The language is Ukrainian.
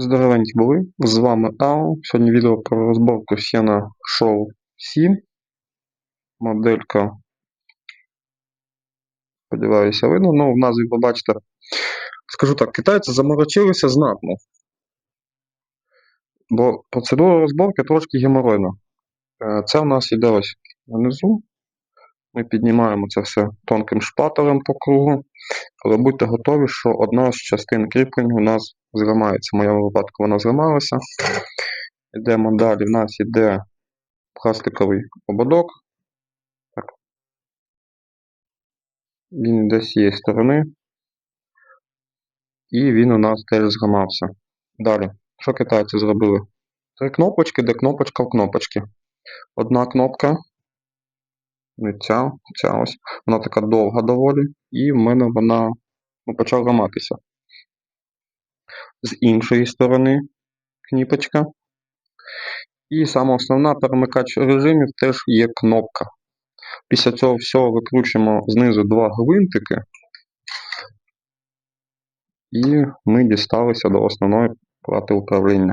Здоровенькі були, з вами Ао. Сьогодні відео про розборку Sienna Show 7. Моделька, сподіваюся, видно. Ну, в назві побачите. Скажу так, китайці заморочилися знатно. Бо процедура розборки трошки геморойна. Е, Це в нас іде ось внизу. Ми піднімаємо це все тонким шпателем по кругу. Але будьте готові, що одна з частин кріплення у нас зламається. В моєму випадку вона зламалася. Йдемо далі. В нас йде пластиковий ободок. Так. Він йде з цієї сторони. І він у нас теж зламався. Далі. Що китайці зробили? Три кнопочки, де кнопочка в кнопочці. Одна кнопка. Ця, ця ось. Вона така довга доволі. І в мене вона ну, почала ламатися. З іншої сторони кніпочка. І саме основна перемикач режимів теж є кнопка. Після цього всього викручуємо знизу два гвинтики. І ми дісталися до основної плати управління.